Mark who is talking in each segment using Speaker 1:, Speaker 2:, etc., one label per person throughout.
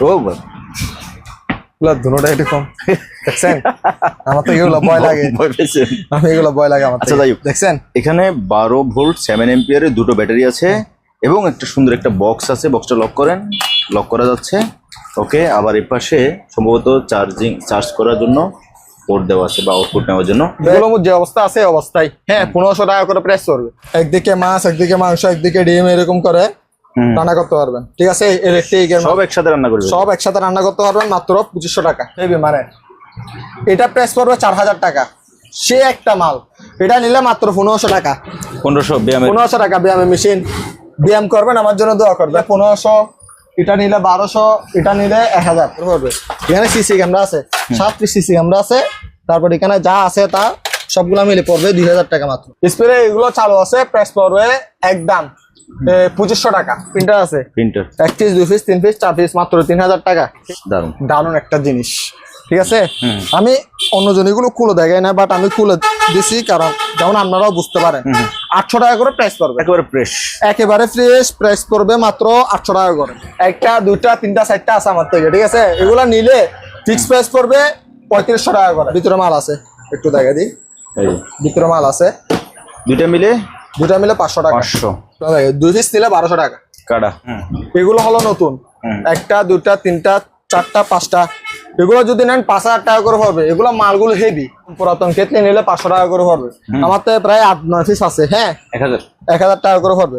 Speaker 1: ও বা-
Speaker 2: এগুলো দুটোটা একটু কম। দেখছেন? আমার তো এগুলো ভয় লাগে।
Speaker 1: ভয়
Speaker 2: আমি এগুলো ভয় লাগে আমার
Speaker 1: আচ্ছা।
Speaker 2: দেখছেন?
Speaker 1: এখানে বারো ভোল্ট সেভেন এম্পিয়ারের দুটো ব্যাটারি আছে এবং একটা সুন্দর একটা বক্স আছে। বক্সটা লক করেন। লক করা যাচ্ছে। ওকে আবার এর পাশে সম্ভবত চার্জিং চার্জ করার জন্য পোর্ট দেওয়া আছে বা আউটপুট নেওয়ার জন্য।
Speaker 2: এগুলো যে অবস্থা আছে অবস্থায়। হ্যাঁ পনেরোশো টাকা করে প্রেস করবে একদিকে মাছ একদিকে মাংস একদিকে ডিম এরকম করে। রান্না করতে পারবেন। ঠিক আছে?
Speaker 1: সব একসাথে রান্না করবে।
Speaker 2: সব একসাথে রান্না করতে পারবেন মাত্র পঁচিশশো টাকা। মানে? এটা প্রেস করবে চার হাজার টাকা। সে একটা মাল। এটা নিলে মাত্র পনেরোশো টাকা।
Speaker 1: পনেরোশো
Speaker 2: পনেরোশো টাকা ব্যায়ামের মেশিন ব্যায়াম করবেন আমার জন্য দোয়া করবে পনেরোশো এটা নিলে বারোশো এটা নিলে এক হাজার। করবে। এখানে সিসি ক্যামেরা আছে। সাতটি সিসি ক্যামেরা আছে। তারপর এখানে যা আছে তা সবগুলো মিলে পড়বে দুই হাজার টাকা মাত্র। স্প্রে এগুলো চালু আছে প্রেস পড়বে একদম পঁচিশশো টাকা। প্রিন্টার আছে?
Speaker 1: প্রিন্টার।
Speaker 2: এক পিস দুই পিস তিন পিস চার পিস মাত্র তিন হাজার টাকা দারুণ একটা জিনিস। ঠিক আছে? আমি অন্য জনগুলো খুলে দেখাই না বাট আমি খুলে দিছি কারণ যেমন আপনারাও বুঝতে পারেন। আটশো টাকা করে প্রাইস পড়বে।
Speaker 1: একেবারে ফ্রেশ
Speaker 2: একেবারে ফ্রেশ প্রাইস পড়বে মাত্র আটশো টাকা করে। একটা দুইটা তিনটা চারটা আছে আমার থেকে ঠিক আছে? এগুলা নিলে ফিক্স প্রাইস পড়বে পঁয়ত্রিশশো টাকা করে। ভিতরে মাল আছে। একটু দেখা দিই। ভিতরে মাল আছে।
Speaker 1: দুইটা মিলে
Speaker 2: দুইটা মিলে পাঁচশো টাকা।
Speaker 1: পাঁচশো।
Speaker 2: দুই পিস নিলে বারোশো টাকা।
Speaker 1: কাটা।
Speaker 2: এগুলো হলো নতুন। একটা দুটা তিনটা চারটা পাঁচটা। এগুলো যদি নেন পাঁচ হাজার টাকা করে পড়বে এগুলো মালগুলো হেভি পুরাতন ক্ষেত্রে নিলে পাঁচশো টাকা করে পড়বে আমার তো প্রায় আট নয় পিস আছে হ্যাঁ?
Speaker 1: এক হাজার।
Speaker 2: এক হাজার টাকা করে পড়বে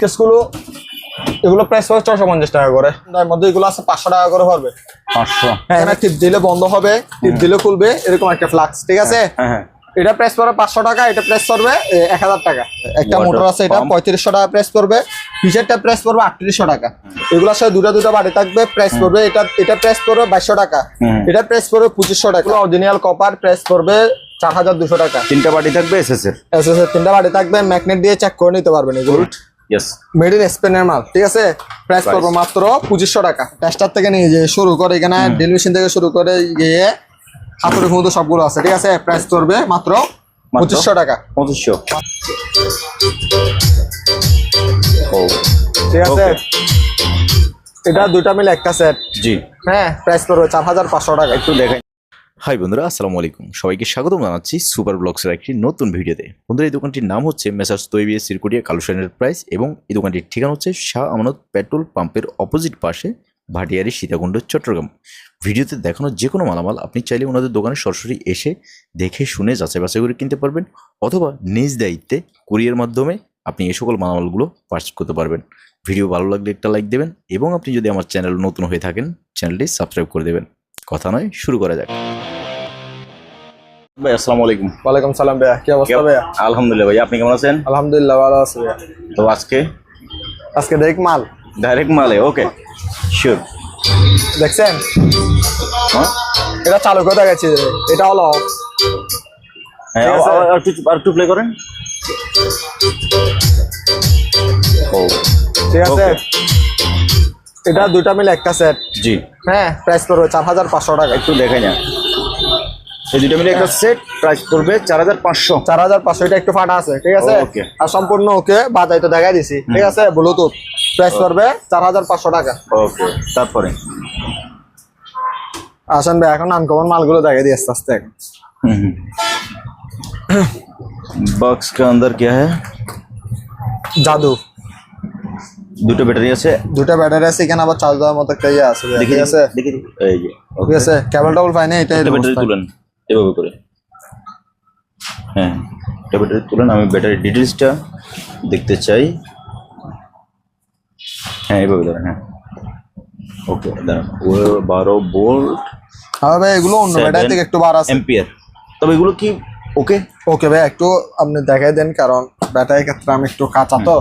Speaker 2: কেসগুলো এগুলো প্রাইস পড়বে ছশো পঞ্চাশ টাকা করে। তার মধ্যে এগুলো আছে পাঁচশো টাকা করে পড়বে
Speaker 1: পাঁচশো।
Speaker 2: হ্যাঁ এখানে টিপ দিলে বন্ধ হবে। টিপ দিলে খুলবে। এরকম একটা ফ্লাক্স ঠিক আছে?
Speaker 1: হ্যাঁ হ্যাঁ।
Speaker 2: এটা প্রেস পড়বে পাঁচশো টাকা এটা প্রেস করবে এক হাজার টাকা। একটা মোটর আছে এটা পঁয়ত্রিশশো টাকা প্রেস করবে ফিচারটা প্রেস করবে আটত্রিশশো টাকা। এগুলোর সাথে দুটো দুটো বাড়ি থাকবে প্রেস করবে এটা এটা প্রেস করবে বাইশশো টাকা। এটা প্রেস করবে পঁচিশশো টাকা। অরিজিনাল কপার প্রেস করবে চার হাজার দুশো টাকা।
Speaker 1: তিনটা বাটি থাকবে এস এস এর?
Speaker 2: এস এস তিনটা বাড়ি থাকবে ম্যাগনেট দিয়ে চেক করে নিতে পারবেন এগুলো। মেড ইন স্পেনের মাল ঠিক আছে? প্রাইস. করব মাত্র পঁচিশশো টাকা। টেস্টার থেকে নিয়ে যে শুরু করে এখানে ড্রিল মেশিন থেকে শুরু করে গিয়ে হাতুড়ি ফুঁতো সবগুলো আছে ঠিক আছে? প্রাইস করবে মাত্র পঁচিশশো টাকা।
Speaker 1: পঁচিশশো।
Speaker 2: ঠিক আছে? এটা দুইটা মিলে একটা সেট
Speaker 1: জি।
Speaker 2: হ্যাঁ প্রাইস পড়বে চার হাজার পাঁচশো টাকা।
Speaker 1: একটু দেখাই।
Speaker 3: হাই বন্ধুরা আসসালামু আলাইকুম। সবাইকে স্বাগতম জানাচ্ছি সুপার ব্লগসের একটি নতুন ভিডিওতে। বন্ধুরা এই দোকানটির নাম হচ্ছে মেসার্স তৈবিয়ে সিরকুটিয়া কালুশান প্রাইস এবং এই দোকানটির ঠিকানা হচ্ছে শাহ আমানত পেট্রোল পাম্পের অপোজিট পাশে ভাটিয়ারি সীতাকুণ্ড চট্টগ্রাম। ভিডিওতে দেখানো যে কোনো মালামাল আপনি চাইলে ওনাদের দোকানে সরাসরি এসে দেখে শুনে যাচাই বাছাই করে কিনতে পারবেন অথবা নিজ দায়িত্বে কুরিয়ার মাধ্যমে আপনি এই সকল মালামালগুলো পার্চেস করতে পারবেন। ভিডিও ভালো লাগলে একটা লাইক দেবেন এবং আপনি যদি আমার চ্যানেল নতুন হয়ে থাকেন চ্যানেলটি সাবস্ক্রাইব করে দেবেন। কথা নয় শুরু করা যাক।
Speaker 1: ভাই আসসালামু আলাইকুম।
Speaker 2: ওয়ালাইকুম সালাম ভাইয়া কি অবস্থা ভাইয়া?
Speaker 1: আলহামদুলিল্লাহ ভাই আপনি কেমন আছেন?
Speaker 2: আলহামদুলিল্লাহ ভালো আছে ভাইয়া।
Speaker 1: তো আজকে?
Speaker 2: আজকে দেখ মাল।
Speaker 1: ডাইরেক্ট মালে ওকে শিওর
Speaker 2: দেখছেন? এটা চালু করে দেখাচ্ছি। এটা হলো।
Speaker 1: হ্যাঁ। আর- আর একটু প্লে করেন।
Speaker 2: ঠিক আছে? এটা দুইটা মিলে একটা সেট
Speaker 1: জি।
Speaker 2: হ্যাঁ প্রাইস পড়বে চার হাজার পাঁচশো টাকা।
Speaker 1: একটু দেখাই না এই দুটো মিলে একটা সেট প্রাইস পড়বে চার হাজার পাঁচশো।
Speaker 2: চার হাজার পাঁচশো এটা একটু ফাটা আছে ঠিক আছে?
Speaker 1: Okay.
Speaker 2: আর সম্পূর্ণ ওকে বাজাই তো দেখাই দিছি ঠিক আছে? ব্লুটুথ প্রাইস পড়বে চার হাজার পাঁচশো টাকা।
Speaker 1: ওকে তারপরে?
Speaker 2: আসেন ভাই এখন আনকমন মালগুলো দেখাই দিই আস্তে আস্তে এখন।
Speaker 1: बॉक्स के अंदर क्या है
Speaker 2: জাদু
Speaker 1: দুটো ব্যাটারি আছে
Speaker 2: দুটা ব্যাটারি আছে এখানে আবার চার্জ দেওয়ার মতো একটা ইয়ে আছে ভাই,
Speaker 1: দেখি
Speaker 2: ঠিক আছে
Speaker 1: দেখি এই যে
Speaker 2: ঠিক আছে কেবল টাবল পাই না এটাই
Speaker 1: একটা ব্যাটারি তুলেন এভাবে করে হ্যাঁ একটা ব্যাটারি তুলেন আমি ব্যাটারি ডিটেলসটা দেখতে চাই হ্যাঁ এভাবে ধরেন হ্যাঁ ওকে দাঁড়ান ও বারো ভোল্ট
Speaker 2: হ্যাঁ ভাই এগুলো অন্য ব্যাটারি থেকে একটু বার আছে।
Speaker 1: এম্পিয়ার তবে এগুলো কি ওকে?
Speaker 2: ওকে ভাই একটু আপনি দেখাই দেন কারণ ব্যাটারির ক্ষেত্রে আমি একটু কাঁচা তো।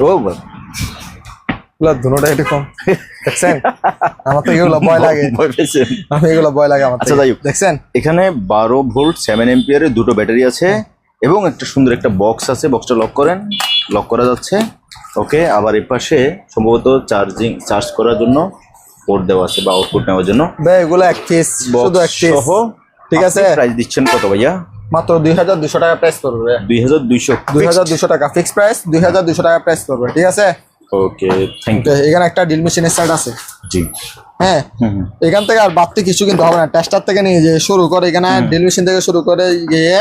Speaker 1: ও
Speaker 2: এগুলো দুটোটা একটু কম। দেখছেন? আমার তো এগুলো ভয় লাগে।
Speaker 1: ভয় পেয়েছেন?
Speaker 2: আমি এগুলো ভয় লাগে আমার
Speaker 1: আচ্ছা, যাই।
Speaker 2: দেখছেন?
Speaker 1: এখানে বারো ভোল্ট সেভেন এম্পিয়ারের দুটো ব্যাটারি আছে এবং একটা সুন্দর একটা বক্স আছে। বক্সটা লক করেন লক করা যাচ্ছে। ওকে আবার এর পাশে সম্ভবত চার্জিং চার্জ করার জন্য পোর্ট দেওয়া আছে বা আউটপুট নেওয়ার জন্য।
Speaker 2: ভাই এগুলো এক পিস শুধু এক পিস
Speaker 1: সহ
Speaker 2: ঠিক আছে?
Speaker 1: প্রাইস দিচ্ছেন কত ভাইয়া?
Speaker 2: মাত্র দুই হাজার দুশো টাকা প্রাইস করবে
Speaker 1: দুই হাজার দুইশো
Speaker 2: দুই হাজার দুশো টাকা ফিক্স প্রাইস দুই হাজার দুশো টাকা প্রাইস করবে ঠিক আছে?
Speaker 1: ওকে থ্যাংক
Speaker 2: তো এখানে একটা ড্রিল মেশিনের সাইড আছে।
Speaker 1: জি।
Speaker 2: হ্যাঁ? এখান থেকে আর বাড়তি কিছু কিন্তু হবে না। টেস্টার থেকে নিয়ে যে শুরু করে এখানে ড্রিল মেশিন থেকে শুরু করে গিয়ে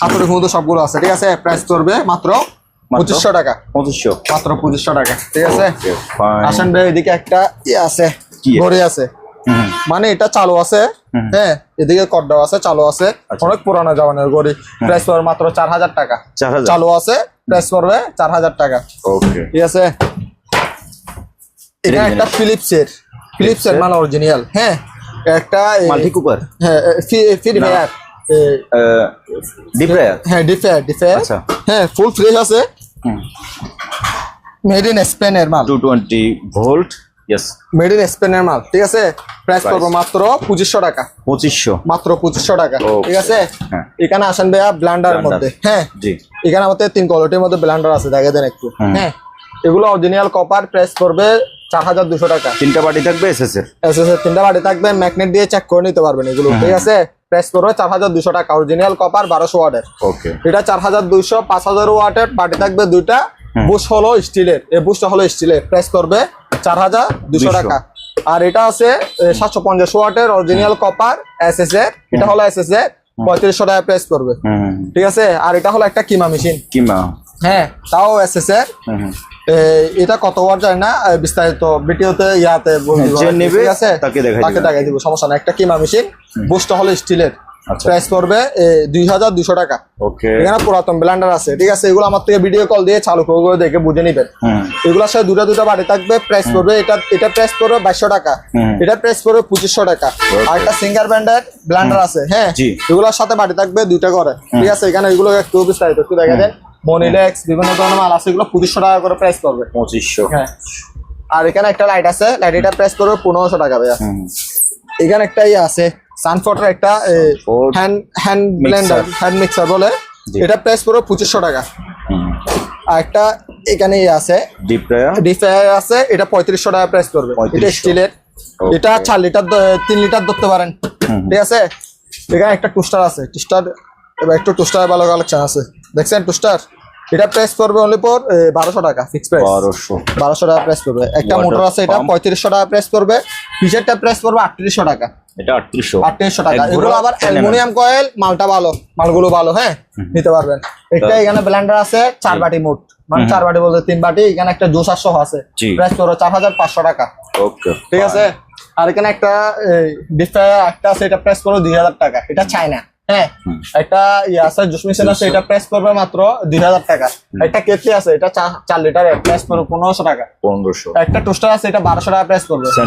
Speaker 2: হাতুড়ি মতো সবগুলো আছে ঠিক আছে? প্রাইস করবে মাত্র পঁচিশশো টাকা।
Speaker 1: পঁচিশশো।
Speaker 2: মাত্র পঁচিশশো টাকা ঠিক আছে? আসেন ভাই এদিকে একটা ইয়ে আছে? ঘড়ি আছে। মানে এটা চালু আছে হ্যাঁ এদিকে কড্ডাও আছে চালু আছে।
Speaker 1: আচ্ছা।
Speaker 2: অনেক পুরানো জমানের ঘড়ি প্রাইস পড়বে মাত্র চার হাজার টাকা। চালু আছে প্রাইস পড়বে চার হাজার টাকা। ঠিক আছে? এটা একটা ফিলিপসের ফিলিপসের মানে অরিজিনাল হ্যাঁ। একটা
Speaker 1: মাল্টি কুপার?
Speaker 2: হ্যাঁ ফ্রি ফায়ার
Speaker 1: ডিপ
Speaker 2: হ্যাঁ ডিফায়ার ডিফায়ার
Speaker 1: আচ্ছা।
Speaker 2: হ্যাঁ ফুল ফ্রেশ আছে। মেড ইন স্পেনের মাল।
Speaker 1: Two twenty volt yes
Speaker 2: made in স্পেনের মাল ঠিক আছে? প্রাইস? পড়বে মাত্র পঁচিশশো টাকা।
Speaker 1: পঁচিশশো।
Speaker 2: মাত্র পঁচিশশো টাকা
Speaker 1: Okay.
Speaker 2: ঠিক আছে?
Speaker 1: হ্যাঁ।
Speaker 2: এখানে আসেন ভাইয়া ব্লান্ডার। মধ্যে। হ্যাঁ।
Speaker 1: জি।
Speaker 2: এখানে আমাদের তিন কোয়ালিটির মধ্যে ব্লান্ডার আছে দেখে দেন একটু। হ্যাঁ। এগুলো অরিজিনাল কপার প্রাইস পড়বে চার হাজার দুশো টাকা।
Speaker 1: তিনটা বাটি থাকবে এসএস এর?
Speaker 2: এসএসএর তিনটা বাড়ি থাকবে ম্যাগনেট দিয়ে চেক করে নিতে পারবেন এগুলো ঠিক আছে? প্রাইস পড়বে চার হাজার দুশো টাকা অরিজিনাল কপার বারোশো ওয়াটের। এটা চার হাজার দুইশো পাঁচ হাজার ওয়াটের বাটি থাকবে দুইটা। বুশ হলো স্টিলের এই বুশটা হলো স্টিলের। প্রাইস করবে চার হাজার দুশো টাকা। আর এটা আছে সাতশো পঞ্চাশ ওয়াটের অরিজিনাল কপার এস এস এর এটা হলো এস এস এর পঁয়ত্রিশশো টাকা প্রাইস করবে। ঠিক আছে? আর এটা হলো একটা কিমা মেশিন।
Speaker 1: কিমা।
Speaker 2: হ্যাঁ তাও এস এস এর।
Speaker 1: হুম হুম
Speaker 2: এ, এটা কত ওয়াট যায় না বিস্তারিত ভিডিওতে ইয়াতে দিব। ঠিক আছে?
Speaker 1: তাকে দেখাই
Speaker 2: দিব। সমস্যা না একটা কিমা মেশিন বুশটা হলো স্টিলের।
Speaker 1: আচ্ছা।
Speaker 2: প্রাইস পড়বে দুই হাজার দুশো টাকা। এখানে পুরাতন ব্লেন্ডার আছে ঠিক আছে? এগুলো আমার থেকে ভিডিও কল দিয়ে চালু করে দেখে বুঝে নিবেন। এগুলোর সাথে দুটা দুটা বাড়ি থাকবে প্রাইস পড়বে এটা এটা প্রাইস পড়বে বাইশশো টাকা। এটা প্রাইস পড়বে পঁচিশশো টাকা। আর একটা সিঙ্গার ব্র্যান্ডের ব্লেন্ডার আছে হ্যাঁ? এগুলোর সাথে বাড়ি থাকবে দুইটা করে ঠিক আছে? এখানে এগুলো একটু বিস্তারিত একটু দেখা দেন। মনিলেক্স বিভিন্ন ধরনের মাল আছে এগুলো পঁচিশশো টাকা করে প্রাইস পড়বে।
Speaker 1: পঁচিশশো।
Speaker 2: হ্যাঁ। আর এখানে একটা লাইট আছে লাইট এটা প্রাইস পড়বে পনেরোশো টাকা ভাইয়া। এখানে একটা ইয়ে আছে সানফোর্টের একটা hand hand blender hand mixer বলে। এটা প্রাইস পড়বে পঁচিশশো টাকা। আর একটা এখানে ইয়ে আছে
Speaker 1: ডিপ রায়ার
Speaker 2: আছে এটা পঁয়ত্রিশশো টাকা প্রাইস পড়বে। এটা স্টিলের এটা চার লিটার তিন লিটার ধরতে পারেন। ঠিক আছে? এখানে একটা টুস্টার আছে। টুস্টার এবার একটু টুস্টার ভালো কালেকশন আছে। দেখছেন টুস্টার এটা প্রাইস পড়বে অনলি পর বারোশো টাকা ফিক্স প্রাইস
Speaker 1: বারোশো।
Speaker 2: বারোশো টাকা প্রাইস পড়বে। একটা মোটর আছে এটা। পঁয়ত্রিশশো টাকা প্রাইস পড়বে। পিছেরটা প্রাইস পড়বে আটত্রিশশো টাকা।
Speaker 1: এটা আটত্রিশশো।
Speaker 2: আটত্রিশশো টাকা। এগুলো আবার
Speaker 1: 10
Speaker 2: অ্যালুমিনিয়াম কয়েল মালটা ভালো। মালগুলো ভালো হ্যাঁ? নিতে পারবেন। একটা এখানে ব্লেন্ডার আছে চার বাটি মোট। মানে চার বাটি বলতে তিন বাটি এখানে একটা জুসার সহ আছে। প্রাইস পড়বে চার হাজার পাঁচশো টাকা।
Speaker 1: ওকে।
Speaker 2: ঠিক আছে? আর এখানে একটা ডিফায়ার একটা আছে এটা প্রাইস পড়বে দুই হাজার টাকা। এটা চায়না হ্যাঁ একটা ইয়ে আছে আছে এটা পড়বে মাত্র দুই হাজার টাকা। একটা কেটলি আছে এটা চার লিটার পড়বে পনেরোশো টাকা।
Speaker 1: পনেরোশো।
Speaker 2: একটা টোস্টার আছে এটা বারোশো টাকা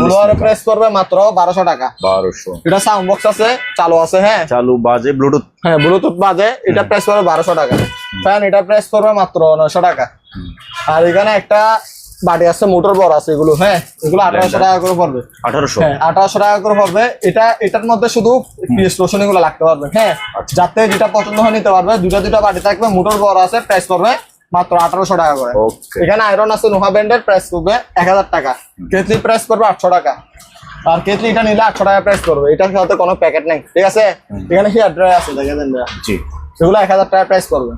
Speaker 2: ব্লুয়ার। প্রাইস পড়বে মাত্র বারোশো টাকা।
Speaker 1: বারোশো।
Speaker 2: এটা সাউন্ড বক্স আছে চালু আছে হ্যাঁ।
Speaker 1: চালু বাজে ব্লুটুথ
Speaker 2: হ্যাঁ ব্লুটুথ বাজে এটা পড়বে বারোশো টাকা। ফ্যান এটা পড়বে মাত্র নয়শো টাকা। আর এখানে একটা বাড়ি আছে মোটর বড় আছে এগুলো। হ্যাঁ। এগুলো আঠারোশো টাকা করে পড়বে।
Speaker 1: আঠারোশো।
Speaker 2: হ্যাঁ আঠারোশো টাকা করে পড়বে। এটা এটার মধ্যে শুধু রসুন এগুলো লাগতে পারবে। হ্যাঁ যাতে যেটা পছন্দ হয় নিতে পারবে। দুটা দুটা বাড়ি থাকবে মোটর বড় আছে প্রাইস পড়বে মাত্র আঠারোশো টাকা করে। এখানে আয়রন আছে নোহা ব্যান্ডের প্রাইস করবে এক হাজার টাকা। কেতলি প্রাইস করবে আটশো টাকা। আর কেতলি এটা নিলে আটশো টাকা প্রাইস করবে এটার সাথে কোনো প্যাকেট নেই ঠিক আছে? এখানে হেয়ার ড্রাই আছে দেখে দেন।
Speaker 1: জি।
Speaker 2: এগুলো এক হাজার টাকা প্রাইস করবে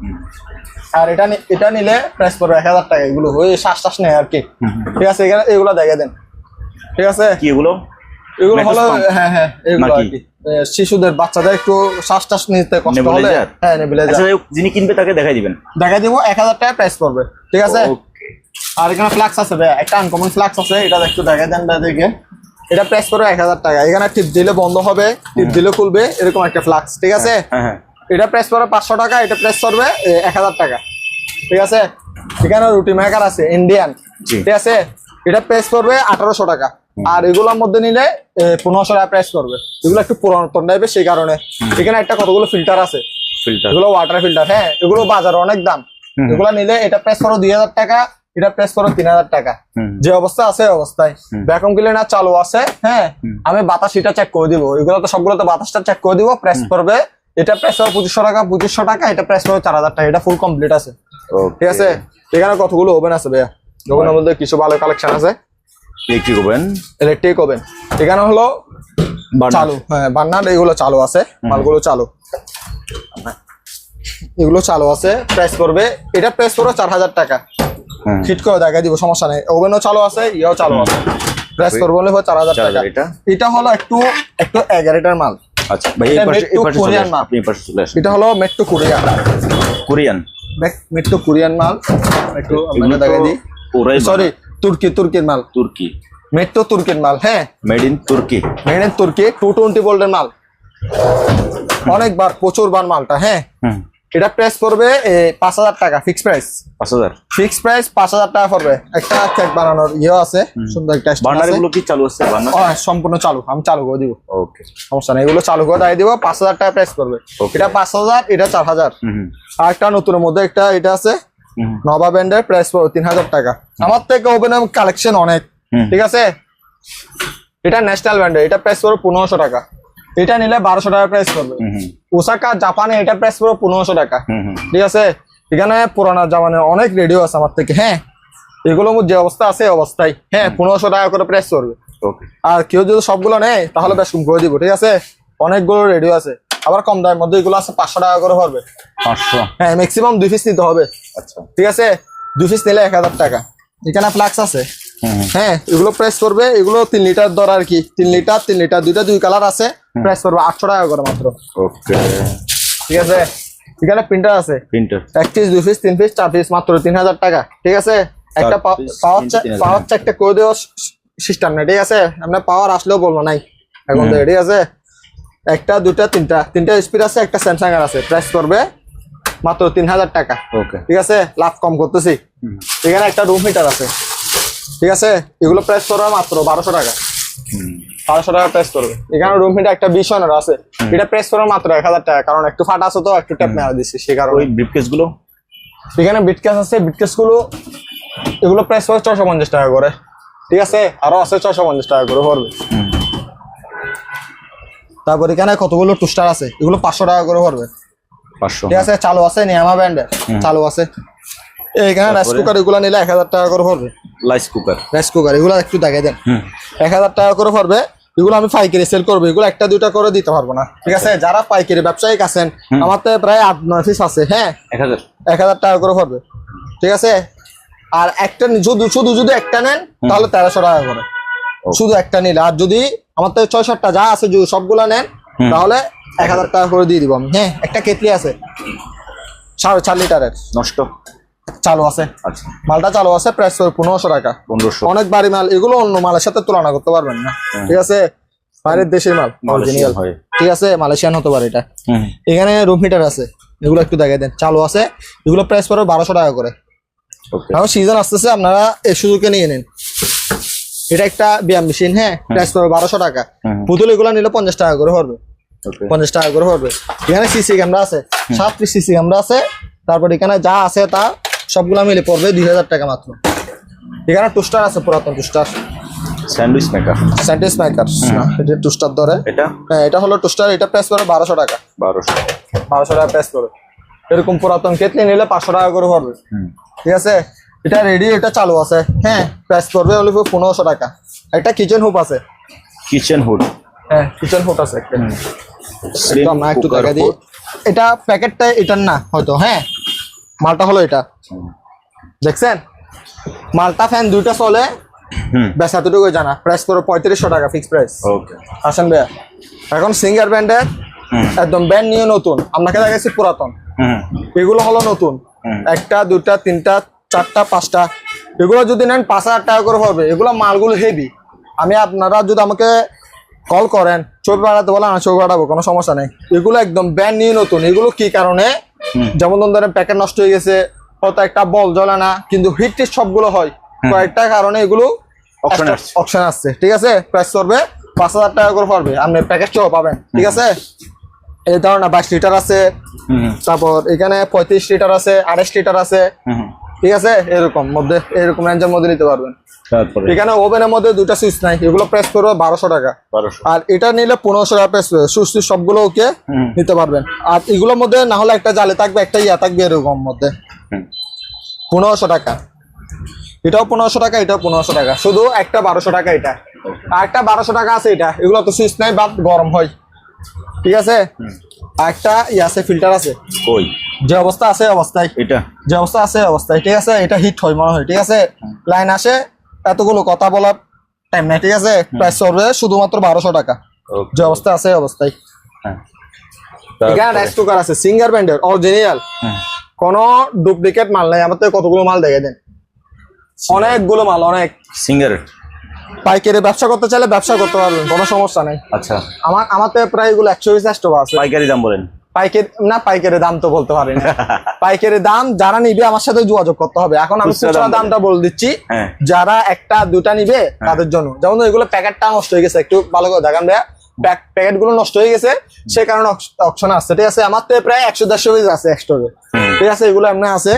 Speaker 2: আর এটা এটা নিলে প্রাইস করবে এক হাজার টাকা এগুলো ওই শ্বাস টাস নেই আর কি। ঠিক আছে এখানে এগুলো দেখে দেন। ঠিক আছে?
Speaker 1: কি এগুলো?
Speaker 2: এগুলো হলো হ্যাঁ হ্যাঁ এগুলো আর কি। শিশুদের বাচ্চাদের একটু শ্বাস টাস নিতে কষ্ট হলে? হ্যাঁ নেবিলাইজার
Speaker 1: আচ্ছা যিনি কিনবে তাকে দেখাই দিবেন।
Speaker 2: দেখা দিব এক হাজার টাকা প্রাইস পড়বে। ঠিক আছে? আর এখানে ফ্লাক্স আছে ভাই একটা আনকমন ফ্লাক্স আছে এটা একটু দেখা দেন দেখে এটা প্রেস করবে এক হাজার টাকা। এখানে টিপ দিলে বন্ধ হবে টিপ দিলে খুলবে এরকম একটা ফ্লাক্স ঠিক আছে?
Speaker 1: হ্যাঁ হ্যাঁ।
Speaker 2: এটা প্রেস করবে পাঁচশো টাকা এটা প্রেস করবে এক হাজার টাকা। ঠিক আছে? এখানে রুটি মেকার আছে ইন্ডিয়ান ঠিক আছে? এটা প্রেস করবে আঠারোশো টাকা। আর এগুলোর মধ্যে নিলে পনেরোশো টাকা প্রেস করবে এগুলো একটু পুরাতন টাইপের সেই কারণে। এখানে একটা কতগুলো ফিল্টার আছে?
Speaker 1: ফিল্টার
Speaker 2: এগুলো ওয়াটার ফিল্টার হ্যাঁ এগুলো বাজারে অনেক দাম। এগুলো নিলে এটা প্রেস করো দুই হাজার টাকা এটা প্রেস করো তিন হাজার টাকা। যে অবস্থা আছে অবস্থায়। ভ্যাকুম ক্লিনার চালু আছে হ্যাঁ আমি বাতাস এটা চেক করে দিব। এগুলো তো সবগুলো তো বাতাসটা চেক করে দিব প্রেস করবে এটা প্রাইস হবে পঁচিশশো টাকা পঁচিশশো টাকা এটা প্রাইস করবে চার হাজার টাকা এটা ফুল কমপ্লিট আছে। ঠিক আছে? এখানে কতগুলো ওভেন আছে ভাইয়া? ওভেনের মধ্যে কিছু ভালো কালেকশন আছে?
Speaker 1: ইলেকট্রিক ওভেন
Speaker 2: ইলেকট্রিক ওভেন এখানে হলো চালু হ্যাঁ বান্নার এগুলো চালু আছে মালগুলো চালু। এগুলো চালু আছে প্রাইস করবে এটা প্রাইস করবে চার হাজার টাকা। ফিট করে দেখা দিব সমস্যা নেই। ওভেনও চালু আছে ইয়েও চালু আছে। প্রেস করব বলে চার হাজার টাকা।
Speaker 1: এটা
Speaker 2: হলো একটু একটু এগারোটার মাল।
Speaker 1: আচ্ছা ভাই এই পাশে এই পাশে চলে আসুন আপনি এই পাশে চলে আসুন।
Speaker 2: এটা হলো Metro Korean
Speaker 1: Korean?
Speaker 2: Metro Korean মাল। দিই।
Speaker 1: ওরাই
Speaker 2: সরি তুর্কি তুর্কির মাল।
Speaker 1: তুর্কি।
Speaker 2: মেট্রো তুর্কির মাল হ্যাঁ।
Speaker 1: মেড ইন তুর্কি।
Speaker 2: মেড ইন তুর্কি টু টোয়েন্টি ভোল্টের মাল। অনেকবার প্রচুর বার মালটা হ্যাঁ।
Speaker 1: হুম।
Speaker 2: এটা প্রাইস পড়বে পাঁচ হাজার টাকা ফিক্স প্রাইস
Speaker 1: পাঁচ হাজার।
Speaker 2: ফিক্স প্রাইস পাঁচ হাজার টাকা পড়বে। একটা কেক বানানোর ইয়ে আছে সুন্দর একটা
Speaker 1: বার্নারগুলো কি চালু আছে
Speaker 2: হ্যাঁ, সম্পূর্ণ চালু আমি চালু করে দিব।
Speaker 1: ওকে
Speaker 2: সমস্যা নেই এগুলো চালু করে দিয়ে দিব পাঁচ হাজার টাকা প্রাইস পড়বে. এটা পাঁচ হাজার এটা চার হাজার। আর একটা নতুনের মধ্যে একটা এটা আছে নবা ব্যান্ডের প্রাইস পড়বে তিন হাজার টাকা। আমার থেকে ওপেন কালেকশন অনেক ঠিক আছে? এটা ন্যাশনাল ব্র্যান্ডের এটা প্রাইস পড়বে পনেরোশো টাকা। এটা নিলে বারোশো টাকা প্রাইস
Speaker 1: হুম
Speaker 2: ওসাকা জাপানে এটা প্রাইস পড়বে পনেরোশো টাকা। ঠিক আছে? এখানে পুরানা জামানের অনেক রেডিও আছে আমার থেকে হ্যাঁ? এগুলো যে অবস্থা আছে অবস্থায় হ্যাঁ পনেরোশো টাকা করে প্রাইস করবে আর কেউ যদি সবগুলো নেয় তাহলে বেশ কম করে দিব ঠিক আছে? অনেকগুলো রেডিও আছে। আবার কম দামের মধ্যে এগুলো আছে পাঁচশো টাকা করে পড়বে।
Speaker 1: পাঁচশো?
Speaker 2: হ্যাঁ ম্যাক্সিমাম দুই পিস নিতে হবে।
Speaker 1: আচ্ছা।
Speaker 2: ঠিক আছে? দুই পিস নিলে এক হাজার টাকা। এখানে ফ্লাক্স আছে। হ্যাঁ এগুলো প্রাইস করবে এগুলো তিন লিটার দর আর কি। তিন লিটার তিন লিটার দুইটা দুই কালার আছে প্রাইস করবে আটশো টাকা করে মাত্র।
Speaker 1: ওকে।
Speaker 2: ঠিক আছে? এখানে প্রিন্টার আছে।
Speaker 1: প্রিন্টার
Speaker 2: এক পিস দুই পিস তিন পিস চার পিস মাত্র তিন হাজার টাকা। ঠিক আছে? একটা পাওয়ার পাওয়ার একটা করে দেওয়া সিস্টেম না ঠিক আছে? আপনার পাওয়ার আসলেও বলব নাই এখন তো ঠিক আছে? একটা দুটা তিনটা। তিনটা স্পিড আছে একটা স্যামসাং এর আছে। প্রাইস করবে মাত্র তিন হাজার টাকা।
Speaker 1: ওকে।
Speaker 2: ঠিক আছে? লাভ কম করতেছি। এখানে একটা রুম হিটার আছে। ঠিক আছে? এগুলো প্রাইস করবে মাত্র বারোশো টাকা। বারোশো টাকা প্রাইস করবে এখানে রুম হিটার একটা বিশ আছে। এটা প্রাইস করবে মাত্র এক হাজার টাকা কারণ একটু ফাটা আছে তো একটু ট্যাপ মেরা দিচ্ছি সে কারণে।
Speaker 1: ওই ব্রিফকেসগুলো?
Speaker 2: এখানে বিটকেস আছে বিটকেসগুলো এগুলো প্রাইস পড়বে ছশো পঞ্চাশ টাকা করে। ঠিক আছে? আরও আছে ছশো পঞ্চাশ টাকা করে পড়বে। তারপর এখানে কতগুলো টুস্টার আছে? এগুলো পাঁচশো টাকা করে পড়বে।
Speaker 1: পাঁচশো
Speaker 2: ঠিক আছে? চালু আছে নিয়ামা ব্র্যান্ডের চালু আছে। এখানে রাইস কুকার এগুলো নিলে এক হাজার টাকা করে পড়বে।
Speaker 1: লাইস কুকার
Speaker 2: রাইস কুকার এগুলো একটু দেখে দেন। এক হাজার টাকা করে পড়বে এগুলো আমি পাইকারি সেল করব এগুলো একটা দুইটা করে দিতে পারব না। ঠিক আছে? যারা পাইকারি ব্যবসায়িক আছেন আমার তো প্রায় আট নয় পিস আছে হ্যাঁ?
Speaker 1: এক হাজার।
Speaker 2: এক হাজার টাকা করে পড়বে। ঠিক আছে? আর একটা নি- শুধু শুধু যদি একটা নেন তাহলে তেরোশো টাকা করে। শুধু একটা নিলে। আর যদি আমার তো ছয় সাতটা যা আছে যদি সবগুলা নেন তাহলে এক হাজার টাকা করে দিয়ে দিব আমি। হ্যাঁ একটা কেটলি আছে। সাড়ে চার লিটারের।
Speaker 1: নষ্ট।
Speaker 2: চালু আছে।
Speaker 1: আচ্ছা।
Speaker 2: মালটা চালু আছে প্রাইস পনেরোশো টাকা। অনেক বাড়ি মাল এগুলো অন্য মালের সাথে তুলনা করতে পারবেন না। ঠিক আছে? বাইরের দেশের মাল অরিজিনাল ঠিক আছে? মালয়েশিয়ান হতে পারে এটা। এখানে রুম হিটার আছে। এগুলো একটু দেখে দেন। চালু আছে। এগুলো প্রাইস পড়বে বারোশো টাকা করে।
Speaker 1: ওকে
Speaker 2: এখন সিজন আসতেছে আপনারা এই সুযোগে নিয়ে নিন। এটা একটা ব্যায়াম মেশিন হ্যাঁ? প্রাইস পড়বে বারোশো টাকা। পুতুল এগুলো নিলে পঞ্চাশ টাকা করে পড়বে।
Speaker 1: ওকে
Speaker 2: পঞ্চাশ টাকা করে পড়বে। এখানে সিসি ক্যামেরা আছে। সাত পিস সিসি ক্যামেরা আছে। তারপর এখানে যা আছে তা সবগুলো মিলে পড়বে দুই হাজার টাকা মাত্র। এখানে টুস্টার আছে পুরাতন টুস্টার
Speaker 1: স্যান্ডউইচ মেকার
Speaker 2: স্যান্টিস মেকার এটা টুস্টার ধরে।
Speaker 1: এটা?
Speaker 2: হ্যাঁ এটা হলো টুস্টার এটা প্রাইস পড়বে বারোশো টাকা।
Speaker 1: বারোশো।
Speaker 2: বারোশো টাকা প্রাইস পড়বে। এরকম পুরাতন কেটলি নিলে পাঁচশো টাকা করে পড়বে। ঠিক আছে? এটা রেডি এটা চালু আছে। হ্যাঁ প্রাইস পড়বে হলো পনেরোশো টাকা। একটা কিচেন হুপ আছে।
Speaker 1: কিচেন হুড
Speaker 2: হ্যাঁ কিচেন হুড আছে একটা। একটু দেখা দিই। এটা প্যাকেটটা এটার না হয়তো হ্যাঁ। মালটা হলো এটা। দেখছেন? মালটা ফ্যান দুইটা চলে। ব্যাস এতটুকু জানা। প্রাইস পড়বে পঁয়ত্রিশশো টাকা ফিক্স প্রাইস
Speaker 1: ওকে
Speaker 2: আসেন ভাইয়া। এখন সিঙ্গার ব্র্যান্ডের একদম ব্র্যান্ড নিয়ে নতুন। আপনাকে দেখাচ্ছি পুরাতন। এগুলো হলো নতুন। একটা দুটা তিনটা চারটা পাঁচটা। এগুলো যদি নেন পাঁচ হাজার টাকা করে হবে। এগুলো মালগুলো হেভি আমি আপনারা যদি আমাকে কল করেন ছবি পাঠাতে বলেন আমি ছবি পাঠাবো কোনো সমস্যা নেই। এগুলো একদম ব্র্যান্ড নিয়ে নতুন। এগুলো কি কারণে? যেমন ধরেন প্যাকেট নষ্ট হয়ে গেছে হয়তো একটা বল জ্বলে না কিন্তু হিট টেস্ট সবগুলো হয়। কয়েকটা কারণে এগুলো অপশন আসছে। ঠিক আছে? প্রাইস করবে পাঁচ হাজার টাকা করে পারবে আপনি প্যাকেট সহ পাবেন ঠিক আছে? এই ধরনের বাইশ লিটার আছে তারপর এখানে পঁয়ত্রিশ লিটার আছে আড়াইশ লিটার আছে ঠিক আছে? এরকম মধ্যে এরকম রেঞ্জের মধ্যে নিতে পারবেন। এখানে ওভেনের মধ্যে দুটা সুইচ নাই। এগুলো প্রেস করবে বারোশো টাকা। আর এটা নিলে পনেরোশো টাকা প্রেস করবে। সুইচ সবগুলো ওকে নিতে পারবেন। আর এগুলোর মধ্যে না হলে একটা জালে থাকবে একটা ইয়া থাকবে এরকম মধ্যে। পনেরোশো টাকা। এটাও পনেরোশো টাকা এটাও পনেরোশো টাকা। শুধু একটা বারোশো টাকা এটা। আর একটা বারোশো টাকা আছে এটা। এগুলো তো সুইচ নাই বা গরম হয়। ঠিক আছে? একটা ই আছে ফিল্টার আছে।
Speaker 1: ওই
Speaker 2: যে অবস্থা আছে অবস্থায়।
Speaker 1: এটা?
Speaker 2: যে অবস্থা আছে অবস্থায়। ঠিক আছে? এটা হিট হয় মনে হয়। ঠিক আছে? লাইন আসে এতগুলো কথা বলার টাইম নাই ঠিক আছে? প্রাইস চলবে শুধুমাত্র বারোশো টাকা। যে অবস্থা আছে অবস্থায়
Speaker 1: হ্যাঁ। তারপরে-
Speaker 2: আছে সিঙ্গার অরিজিনাল
Speaker 1: হ্যাঁ।
Speaker 2: কোনো ডুপ্লিকেট মাল নাই আমার থেকে কতগুলো মাল দেখে দেন। অনেকগুলো মাল অনেক।
Speaker 1: সিঙ্গার
Speaker 2: পাইকারি ব্যবসা করতে চাইলে ব্যবসা করতে পারবেন কোনো সমস্যা নাই।
Speaker 1: আচ্ছা।
Speaker 2: আমার প্রায় এগুলো একশো পিস একশো আছে।
Speaker 1: পাইকারি দাম বলেন।
Speaker 2: পাইকারি না পাইকারি দাম তো বলতে পারি না। পাইকারি দাম যারা নিবে আমার সাথে যোগাযোগ করতে হবে। এখন আমি
Speaker 1: খুচরা।
Speaker 2: দামটা বলে দিচ্ছি।
Speaker 1: হ্যাঁ।
Speaker 2: যারা একটা দুটা নিবে তাদের জন্য। যেমন এগুলো প্যাকেটটা নষ্ট হয়ে গেছে একটু ভালো করে দেখান ভাইয়া। প্যাকেটগুলো নষ্ট হয়ে গেছে সে কারণে অপশন আসছে। ঠিক আছে আমার তো প্রায় একশো দেড়শো পিস আছে
Speaker 1: স্টোরে
Speaker 2: ঠিক আছে এগুলো এমনি আছে।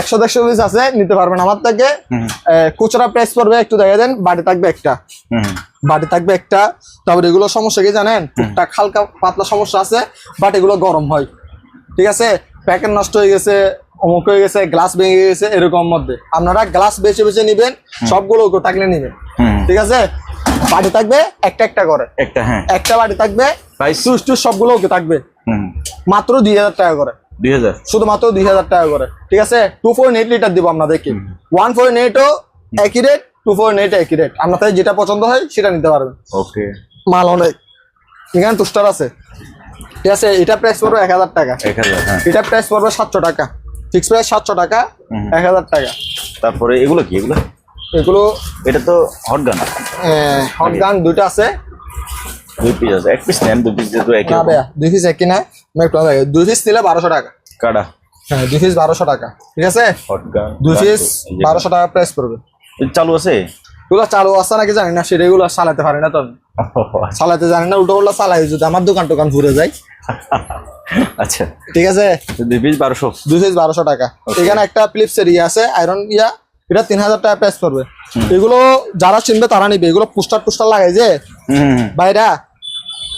Speaker 2: একশো দেড়শো পিস আছে নিতে পারবেন আমার থেকে। খুচরা প্রাইস পড়বে একটু দেখে দেন বাড়ি থাকবে একটা। বাটি থাকবে একটা। তারপর এগুলো সমস্যা কি জানেন? টুকটাক হালকা পাতলা সমস্যা আছে বাট এগুলো গরম হয়। ঠিক আছে প্যাকেট নষ্ট হয়ে গেছে অমুক হয়ে গেছে গ্লাস ভেঙে গেছে এরকম মধ্যে। আপনারা গ্লাস বেছে বেছে নিবেন সবগুলো থাকলে নিবেন। ঠিক আছে বাটি থাকবে একটা একটা করে।
Speaker 1: একটা হ্যাঁ।
Speaker 2: একটা বাটি থাকবে সুস টুস সবগুলো ওকে থাকবে।
Speaker 1: হুম।
Speaker 2: মাত্র দুই হাজার টাকা করে।
Speaker 1: দুই হাজার।
Speaker 2: শুধুমাত্র দুই হাজার টাকা করে। ঠিক আছে? টু পয়েন্ট এইট লিটার দিব আপনাদেরকে। ওয়ান পয়েন্ট এইটও একই রেট টু পয়েন্ট এইট একই রেট আপনাদের যেটা পছন্দ হয় সেটা নিতে পারবেন।
Speaker 1: ওকে
Speaker 2: মাল অনেক। এখানে টুস্টার আছে। ঠিক আছে? এটা প্রাইস পড়বে এক হাজার টাকা।
Speaker 1: হ্যাঁ।
Speaker 2: এটা প্রাইস পড়বে সাতশো টাকা। ফিক্স প্রাইস সাতশো টাকা। এক হাজার টাকা।
Speaker 1: তারপরে এগুলো কি? এগুলো?
Speaker 2: এগুলো
Speaker 1: এটা তো হট গান
Speaker 2: হট গান দুইটা আছে।
Speaker 1: দুই পিস আছে। এক পিস নেন দুই পিস যেহেতু একই
Speaker 2: না ভাইয়া দুই পিস একই না। আমি একটু আগে- দুই পিস নিলে বারোশো টাকা।
Speaker 1: কাটা
Speaker 2: হ্যাঁ দুই পিস বারোশো টাকা। ঠিক আছে?
Speaker 1: হট গান
Speaker 2: দুই পিস বারোশো টাকা প্রাইস পড়বে।
Speaker 1: চালু আছে?
Speaker 2: এগুলো চালু আছে নাকি জানি না সেটা এগুলো চালাতে পারি না তো। চালাতে জানি না উল্টো উল্টো চালাই যদি আমার দোকান টোকান ঘুরে যায়।
Speaker 1: আচ্ছা।
Speaker 2: ঠিক আছে?
Speaker 1: দুই পিস বারোশো।
Speaker 2: দুই পিস বারোশো টাকা। এখানে একটা ফিলিপসের ইয়ে আছে আয়রন ইয়া। এটা তিন হাজার টাকা প্রাইস পড়বে। এগুলো যারা চিনবে তারা নিবে। এগুলো পুস্টার টুস্টার লাগাই যে। বাইরা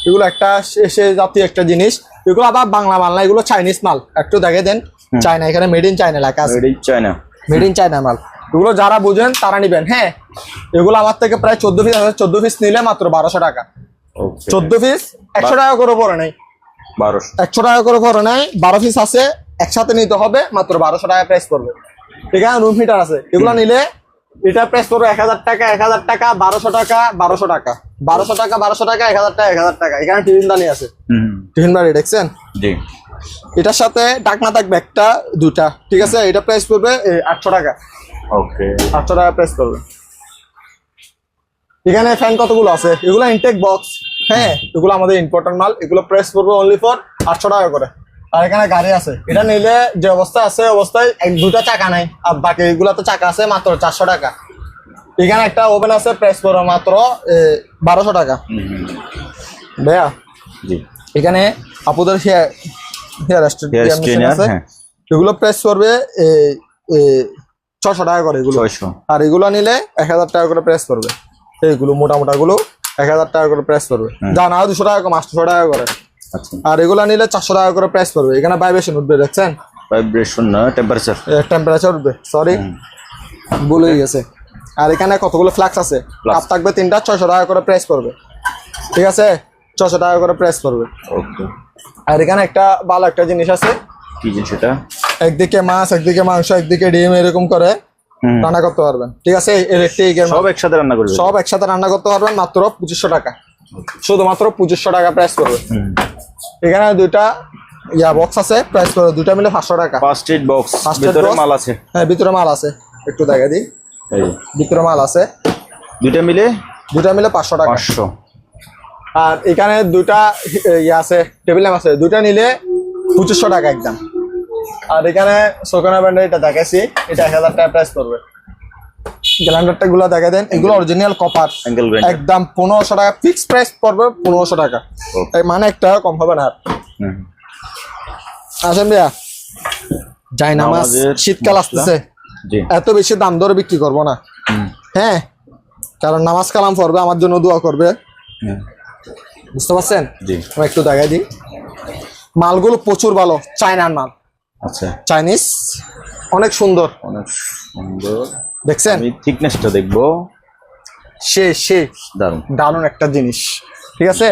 Speaker 2: এগুলো একটা সে- জাতীয় একটা জিনিস। এগুলো আবার বাংলা মাল না এগুলো চাইনিজ মাল। একটু দেখে দেন। চায়না এখানে মেড ইন চায়না লেখা আছে। মেড ইন চায়না মাল। এগুলো যারা বুঝেন তারা নিবেন। হ্যাঁ এগুলো আমার থেকে প্রায় চোদ্দ পিস আছে। চোদ্দ পিস নিলে মাত্র বারোশো টাকা। চোদ্দ পিস একশো টাকা করে পড়ে নেই।
Speaker 1: বারোশো।
Speaker 2: একশো টাকা করে পড়ে নেই। বারো পিস আছে একসাথে নিতে হবে মাত্র বারোশো টাকা প্রাইস পড়বে। এখানে রুম হিটার আছে। এগুলো নিলে এটা প্রাইস পড়বে এক হাজার টাকা এক হাজার টাকা বারোশো টাকা বারোশো টাকা। বারোশো টাকা বারোশো টাকা এক হাজার টাকা এক হাজার টাকা। এখানে টিফিন দানি আছে। টিফিন বাড়ি দেখছেন?
Speaker 1: জি।
Speaker 2: এটার সাথে ডাকনা থাকবে একটা দুটা ঠিক আছে? এটা প্রাইস পড়বে আটশো টাকা।
Speaker 1: ওকে।
Speaker 2: আটশো টাকা প্রাইস পড়বে। এখানে ফ্যান কতগুলো আছে? এগুলো ইনটেক বক্স হ্যাঁ এগুলো আমাদের ইম্পর্টেন্ট মাল। এগুলো প্রাইস করবে অনলি ফর আটশো টাকা করে। আর এখানে গাড়ি আছে। এটা নিলে যে অবস্থা আছে অবস্থায় এক দুটা চাকা নাই। আর বাকি এগুলা তো চাকা আছে মাত্র চারশো টাকা। এখানে একটা ওভেন আছে প্রাইস পড়বে মাত্র বারোশো টাকা। ভাইয়া? এখানে আপুদের হেয়ার হেয়ার আছে।
Speaker 1: হ্যাঁ।
Speaker 2: এগুলো প্রাইস পড়বে ছশো টাকা করে এগুলো। আর এগুলো নিলে এক হাজার টাকা করে প্রেস করবে। এইগুলো মোটা মোটা গুলো এক হাজার টাকা করে প্রেস করবে। যা না দুশো টাকা কম আটশো টাকা করে। আর এগুলা নিলে চারশো টাকা করে প্রাইস করবে এখানে ভাইব্রেশন উঠবে দেখছেন?
Speaker 1: ভাইব্রেশন না টেম্পারেচার
Speaker 2: টেম্পারেচার উঠবে সরি ভুল হয়ে গেছে। আর এখানে কতগুলো ফ্লাক্স আছে। কাপ থাকবে তিনটা ছয়শো টাকা করে প্রাইস পড়বে। ঠিক আছে? ছশো টাকা করে প্রাইস পড়বে।
Speaker 1: ওকে
Speaker 2: আর এখানে একটা ভালো একটা জিনিস আছে।
Speaker 1: কি জিনিস এটা?
Speaker 2: একদিকে মাছ একদিকে মাংস একদিকে ডিম এরকম করে রান্না করতে পারবেন। ঠিক আছে?
Speaker 1: সব একসাথে রান্না করবে?
Speaker 2: সব একসাথে রান্না করতে পারবেন মাত্র পঁচিশশো টাকা। শুধুমাত্র পঁচিশশো টাকা প্রাইস করবে এখানে দুইটা ইয়া বক্স আছে প্রাইস করবে দুইটা মিলে পাঁচশো টাকা।
Speaker 1: ফার্স্ট এড বক্স ভিতরে মাল আছে।
Speaker 2: হ্যাঁ ভিতরে মাল আছে। একটু দেখা দিই। ভিতরে মাল আছে।
Speaker 1: দুইটা মিলে?
Speaker 2: দুইটা মিলে পাঁচশো টাকা।
Speaker 1: পাঁচশো।
Speaker 2: আর এখানে দুইটা ইয়ে আছে টেবিল ল্যাম্প আছে। দুইটা নিলে পঁচিশশো টাকা একদম। আর এখানে সোকানা ব্র্যান্ডের এটা দেখাইছি। এটা এক হাজার টাকা প্রাইস পড়বে। গ্যালান্ডারটা গুলো দেখা দেন। এগুলো অরিজিনাল কপার একদম পনেরোশো টাকা ফিক্স প্রাইস পড়বে পনেরোশো টাকা। মানে একটা কম হবে না। আসেন ভাইয়া। যাই না মাছ শীতকাল আসতেছে। এত বেশি দাম ধরে বিক্রি করব না। হ্যাঁ? কারণ নামাজ কালাম পড়বে আমার জন্য দোয়া করবে। বুঝতে পারছেন? আমি একটু দেখাই দিই। মালগুলো প্রচুর ভালো চায়নার মাল।
Speaker 1: আচ্ছা।
Speaker 2: চাইনিজ। অনেক সুন্দর।
Speaker 1: অনেক সুন্দর।
Speaker 2: দেখছেন?
Speaker 1: আমি থিকনেসটা দেখব।
Speaker 2: সে সে।
Speaker 1: দারুণ
Speaker 2: দারুণ একটা জিনিস। ঠিক আছে?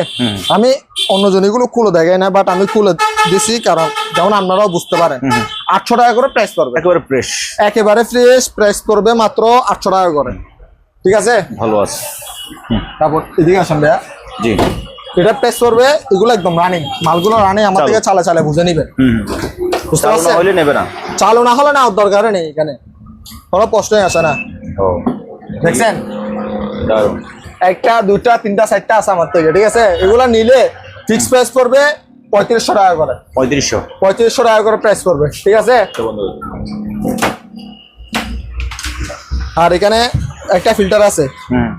Speaker 2: আমি অন্য জনগুলো খুলে দেখাই না বাট আমি খুলে দিছি কারণ যেমন আপনারাও বুঝতে পারেন আটশো টাকা করে প্রাইস পড়বে।
Speaker 1: একেবারে ফ্রেশ
Speaker 2: একেবারে ফ্রেশ প্রাইস পড়বে মাত্র আটশো টাকা করে। ঠিক আছে?
Speaker 1: ভালো আছে।
Speaker 2: তারপর এদিকে আসেন ভাইয়া।
Speaker 1: জি।
Speaker 2: এটা প্রাইস করবে এগুলো একদম রানিং মালগুলো রানিং আমার থেকে চালে চালে বুঝে নিবেন।
Speaker 1: হুম।
Speaker 2: বুঝতে পারছেন?
Speaker 1: হইলে নেবে না।
Speaker 2: চালু না হলে না দরকার নেই এখানে। কোনো প্রশ্নই আসে না।
Speaker 1: ও।
Speaker 2: দেখছেন? একটা দুটা তিনটা চারটা আছে আমার থেকে ঠিক আছে? এগুলো নিলে ফিক্স প্রাইস পড়বে পঁয়ত্রিশশো টাকা করে।
Speaker 1: পঁয়ত্রিশশো।
Speaker 2: পঁয়ত্রিশশো টাকা করে প্রাইস পড়বে ঠিক আছে? আর এখানে একটা ফিল্টার আছে।
Speaker 1: হুম।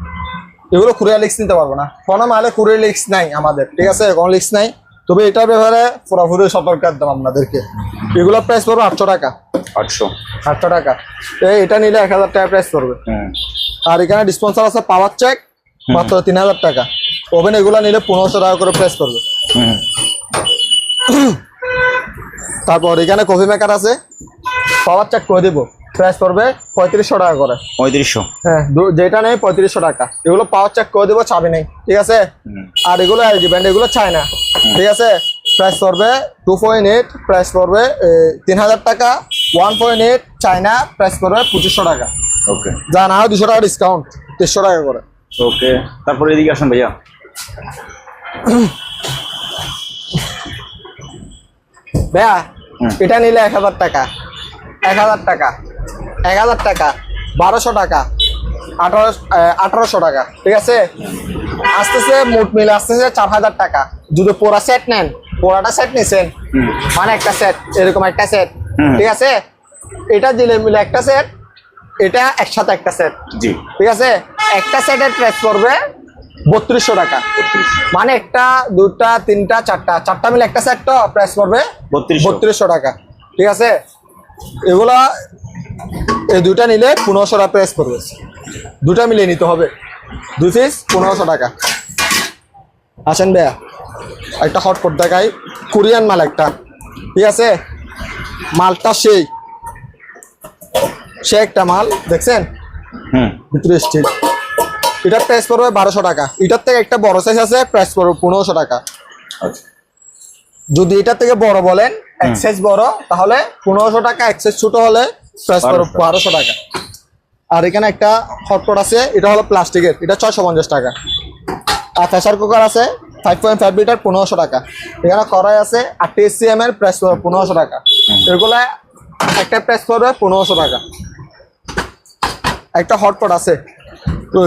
Speaker 2: এগুলো কুরিয়ার লিক্স নিতে পারব না। কোনো মালে কুরিয়ার লিক্স নাই আমাদের ঠিক আছে? কোনো লিক্স নাই। তবে এটার ব্যাপারে পুরোপুরি সতর্ক একদম আপনাদেরকে। এগুলো প্রাইস পড়বে আটশো টাকা।
Speaker 1: আটশো।
Speaker 2: আটশো টাকা। এটা নিলে এক হাজার টাকা প্রাইস পড়বে। আর এখানে ডিসপন্সার আছে পাওয়ার চেক মাত্র তিন হাজার টাকা। ওভেন এগুলো নিলে পনেরোশো টাকা করে প্রাইস পড়বে। তারপর এখানে কফি মেকার আছে। পাওয়ার চেক করে দিব। প্রাইস পড়বে পঁয়ত্রিশশো টাকা করে।
Speaker 1: পঁয়ত্রিশশো।
Speaker 2: হ্যাঁ যেটা নেই পঁয়ত্রিশশো টাকা। এগুলো পাওয়ার চেক করে দেবো চাবি নেই। ঠিক আছে? আর এগুলো এলজি ব্র্যান্ড এগুলো চাই না ঠিক আছে? প্রাইস পড়বে টু পয়েন্ট এইট প্রাইস পড়বে তিন হাজার টাকা। One point eight China price পড়বে পঁচিশশো টাকা।
Speaker 1: ওকে।
Speaker 2: যা না হয় দুশো টাকা ডিসকাউন্ট তেইশশো টাকা করে।
Speaker 1: ওকে। তারপরে এদিকে আসুন ভাইয়া।
Speaker 2: ভাইয়া এটা নিলে এক হাজার টাকা। এক হাজার টাকা। এক হাজার টাকা বারোশো টাকা আঠারো আঠারোশো টাকা ঠিক আছে? আসতেছে মোট মিলে আসতেছে চার হাজার টাকা। যদি পোড়া সেট নেন পোড়াটা সেট নিছেন মানে একটা সেট এরকম একটা সেট ঠিক আছে? এটা দিলে মিলে একটা সেট এটা একসাথে একটা সেট
Speaker 1: জি।
Speaker 2: ঠিক আছে? একটা সেটের প্রাইস পড়বে বত্রিশশো টাকা। মানে একটা দুটা তিনটা চারটা চারটা মিলে একটা সেট তো প্রাইস পড়বে
Speaker 1: 3200
Speaker 2: বত্রিশশো টাকা ঠিক আছে? এগুলা এই দুটা নিলে পনেরোশো টাকা প্রাইস পড়বে। দুটা মিলিয়ে নিতে হবে। দুই পিস পনেরোশো টাকা। আসেন ভাইয়া একটা হটপট দেখাই। কোরিয়ান মাল একটা। ঠিক আছে? মালটা সেই। সে একটা মাল দেখছেন? ভিতরে স্টিল এটার প্রাইস পড়বে বারোশো টাকা। এটার থেকে একটা বড় সাইজ আছে প্রাইস পড়বে পনেরোশো টাকা।
Speaker 1: আচ্ছা।
Speaker 2: যদি এটার থেকে বড় বলেন এক সাইজ বড় তাহলে পনেরোশো টাকা এক সাইজ ছোট হলে পড়বে
Speaker 1: 1200
Speaker 2: বারোশো। টাকা। আর এখানে একটা হটপট আছে এটা হলো প্লাস্টিকের এটা ছয়শো পঞ্চাশ টাকা। আর প্রেসার কুকার আছে ফাইভ পয়েন্ট ফাইভ লিটার পনেরোশো টাকা। এখানে কড়াই আছে আটটি এস এম এর প্রাইস পনেরোশো টাকা। এগুলো একটা প্রাইস পড়বে পনেরোশো টাকা। একটা হটপট আছে।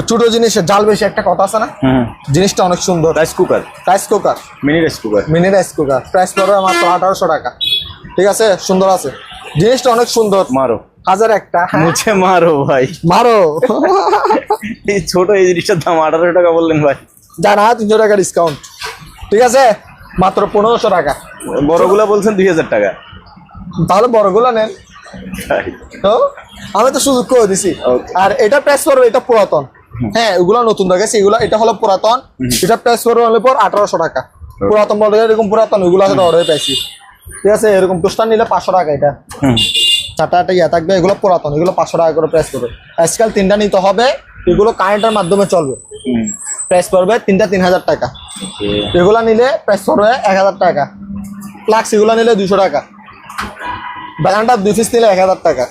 Speaker 2: ছোট জিনিসের জাল বেশি একটা কথা আছে না? জিনিসটা অনেক সুন্দর।
Speaker 1: Rice cooker
Speaker 2: rice cooker
Speaker 1: mini rice cooker
Speaker 2: mini rice cooker price পড়বে মাত্র আঠারোশো টাকা। ঠিক আছে? সুন্দর আছে। জিনিসটা অনেক সুন্দর।
Speaker 1: মারো।
Speaker 2: হাজার একটা।
Speaker 1: মুছে মারো ভাই।
Speaker 2: মারো।
Speaker 1: এই ছোট এই জিনিসটার দাম আঠারোশো টাকা বললেন ভাই।
Speaker 2: জানা তিনশো টাকা ডিসকাউন্ট ঠিক আছে? মাত্র পনেরোশো টাকা।
Speaker 1: বড়গুলা বলছেন দুই হাজার টাকা।
Speaker 2: তাহলে বড়গুলা নেন। তো? আমি তো সুযোগ করে দিছি। আর এটা প্রাইস পড়বে এটা পুরাতন। হ্যাঁ এগুলো নতুন দেখেছি এগুলো এটা হলো পুরাতন। এটা প্রাইস পড়বে হলে পর আঠারোশো টাকা। পুরাতন বলতে এরকম পুরাতন ওইগুলো সাথে অর্ডার পাইছি। ঠিক আছে এরকম টোস্টার নিলে পাঁচশো টাকা এটা। চারটা একটা ইয়ে থাকবে এগুলো পুরাতন এগুলো পাঁচশো টাকা করে প্রাইস করবে আজকাল তিনটা নিতে হবে এগুলো কারেন্টের মাধ্যমে চলবে। প্রাইস পড়বে তিনটা তিন হাজার টাকা। এগুলা নিলে প্রাইস পড়বে এক হাজার টাকা। ফ্লাক্স এগুলো নিলে দুশো টাকা। ব্যানানটা দুই পিস নিলে এক হাজার টাকা।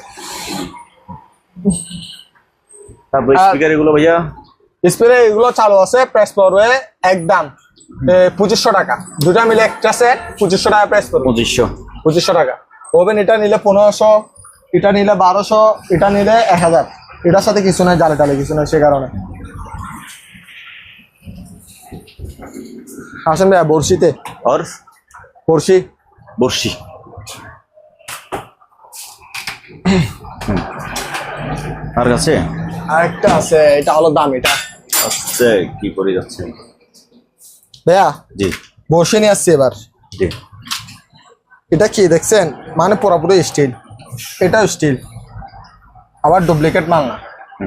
Speaker 1: তারপর স্পিকার এগুলো ভাইয়া?
Speaker 2: স্প্রে এগুলো চালু আছে প্রাইস পড়বে একদম। পঁচিশশো টাকা। দুটা মিলে একটা সেট পঁচিশশো টাকা প্রাইস পড়বে।
Speaker 1: পঁচিশশো।
Speaker 2: পঁচিশশো টাকা। ওভেন এটা নিলে পনেরোশো এটা নিলে বারোশো এটা নিলে এক হাজার। এটার সাথে কিছু নেই জালে টালে কিছু নেই সে কারণে। আসেন ভাইয়া বড়শিতে।
Speaker 1: আর?
Speaker 2: বড়শি।
Speaker 1: বর্ষি আর কাছে?
Speaker 2: আরেকটা আছে এটা হলো দাম এটা।
Speaker 1: আচ্ছা কি করে যাচ্ছে
Speaker 2: ভাইয়া?
Speaker 1: জি।
Speaker 2: বসে নিয়ে আসছি এবার।
Speaker 1: জি।
Speaker 2: এটা কি দেখছেন? মানে পুরোপুরি স্টিল এটাও স্টিল আবার ডুপ্লিকেট মাল না।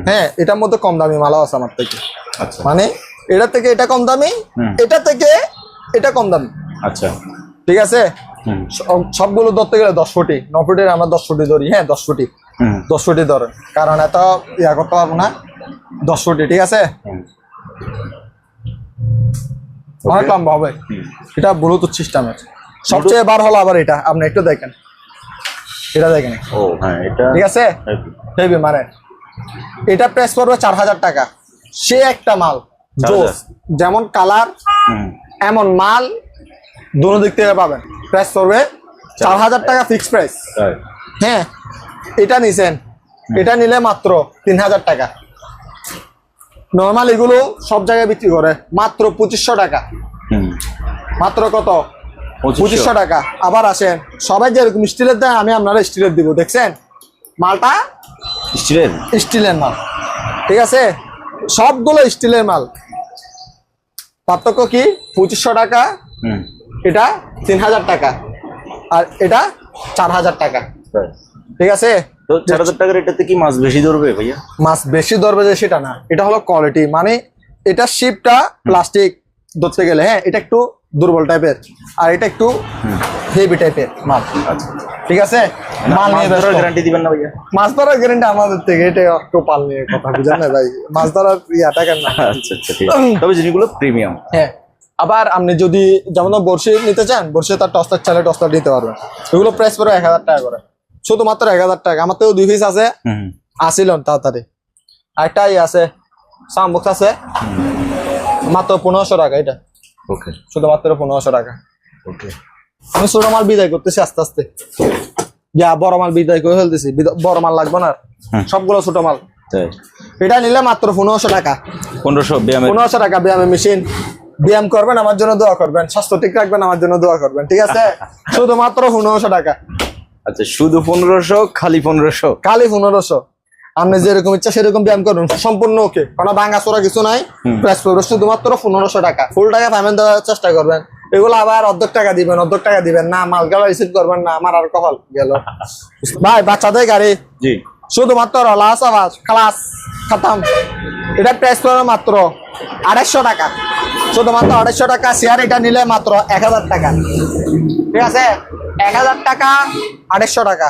Speaker 2: হ্যাঁ এটার মধ্যে কম দামি মালও আছে আমার থেকে।
Speaker 1: আচ্ছা।
Speaker 2: মানে এটা থেকে এটা কম দামি এটা থেকে এটা কম দামি।
Speaker 1: আচ্ছা।
Speaker 2: ঠিক আছে? সব- সবগুলো ধরতে গেলে দশ ফুটি। ন ফুটের আমরা দশ ফুটি ধরি। হ্যাঁ দশ ফুটি। দশ ফুটি ধরেন কারণ এত ইয়া করতে পারব না। দশ ফুটি ঠিক আছে? অনেক লম্বা হবে। এটা ব্লুটুথ সিস্টেম আছে সবচেয়ে বার হলো আবার এটা। আপনি একটু দেখেন। এটা দেখেন।
Speaker 1: ও হ্যাঁ এটা
Speaker 2: ঠিক আছে? হেভি মানে। এটা প্রেস করবে চার হাজার টাকা। সে একটা মাল
Speaker 1: 4,000
Speaker 2: জোস। যেমন কালার এমন মাল দুনো দিক থেকে পাবেন। প্রেস করবে চার হাজার টাকা ফিক্স প্রাইস হ্যাঁ এটা নিছেন। এটা নিলে মাত্র তিন হাজার টাকা। নর্মাল এগুলো সব জায়গায় বিক্রি করে। মাত্র পঁচিশশো টাকা। মাত্র কত?
Speaker 1: পঁচিশশো।
Speaker 2: টাকা। আবার আসেন সবাই যেরকম স্টিলের দেয় আমি আপনারা স্টিলের দিব দেখছেন? মালটা?
Speaker 1: স্টিলের?
Speaker 2: স্টিলের মাল। ঠিক আছে? সবগুলো স্টিলের মাল। পার্থক্য কি? পঁচিশশো টাকা এটা তিন হাজার টাকা আর এটা চার হাজার টাকা। ঠিক আছে?
Speaker 1: চার হাজার টাকার এটাতে কি মাছ বেশি ধরবে ভাইয়া?
Speaker 2: মাছ বেশি ধরবে যে সেটা না এটা হলো কোয়ালিটি মানে এটা শিপটা প্লাস্টিক ধরতে গেলে হ্যাঁ এটা একটু দুর্বল টাইপের আর এটা একটু হেভি টাইপের মাল। ঠিক আছে? মাল নিয়ে
Speaker 1: গ্যারান্টি দিবেন না ভাইয়া?
Speaker 2: মাছ ধরার গ্যারেন্টি আমাদের থেকে এটা একটু পাল নিয়ে কথা বুঝেন না ভাই। মাছ ধরার ইয়াটা কেন
Speaker 1: আচ্ছা আচ্ছা তবে জিনিসগুলো প্রিমিয়াম
Speaker 2: হ্যাঁ। আবার আপনি যদি যেমন বর্ষি নিতে চান বর্ষি তার টস্টার চালে টস্টার নিতে পারবেন। এগুলো প্রাইস পড়ে এক হাজার টাকা করে। শুধুমাত্র এক হাজার টাকা। আমার তো দুই পিস আছে।
Speaker 1: হুম।
Speaker 2: আসিল তাড়াতাড়ি। আরেকটা আছে। সামবক্স আছে। মাত্র পনেরোশো টাকা এটা।
Speaker 1: ওকে।
Speaker 2: শুধুমাত্র পনেরোশো টাকা।
Speaker 1: ওকে।
Speaker 2: আমি ছোট মাল বিদায় করতেছি আস্তে আস্তে। যা বড় মাল বিদায় করে ফেলতেছি। বড় মাল লাগবে না আর। সবগুলো ছোট মাল। এটা নিলে মাত্র পনেরোশো টাকা।
Speaker 1: পনেরোশো
Speaker 2: পনেরোশো টাকা ব্যায়ামের মেশিন ব্যায়াম করবেন আমার জন্য দোয়া করবেন। স্বাস্থ্য ঠিক রাখবেন আমার জন্য দোয়া করবেন। ঠিক আছে? শুধুমাত্র পনেরোশো টাকা।
Speaker 1: আচ্ছা শুধু পনেরোশো খালি পনেরোশো?
Speaker 2: খালি পনেরোশো। আপনি যেরকম ইচ্ছা সেরকম ব্যায়াম করুন সম্পূর্ণ ওকে। কোনো ভাঙা চোরা কিছু নাই প্রাইস পড়বে শুধুমাত্র পনেরোশো টাকা। ফুল টাকা পেমেন্ট দেওয়ার চেষ্টা করবেন। এগুলো আবার অর্ধেক টাকা দিবেন অর্ধেক টাকা দিবেন। না মাল গেল রিসিভ করবেন না আমার আর কপাল গেল। ভাই বাচ্চাদের গাড়ি।
Speaker 1: জি।
Speaker 2: শুধুমাত্র লাস আওয়াজ ক্লাস খাতাম। এটা প্রাইস পড়বে মাত্র আড়াইশো টাকা। শুধুমাত্র আড়াইশো টাকা শেয়ার এটা নিলে মাত্র এক হাজার টাকা। ঠিক আছে? এক হাজার টাকা আড়াইশো টাকা।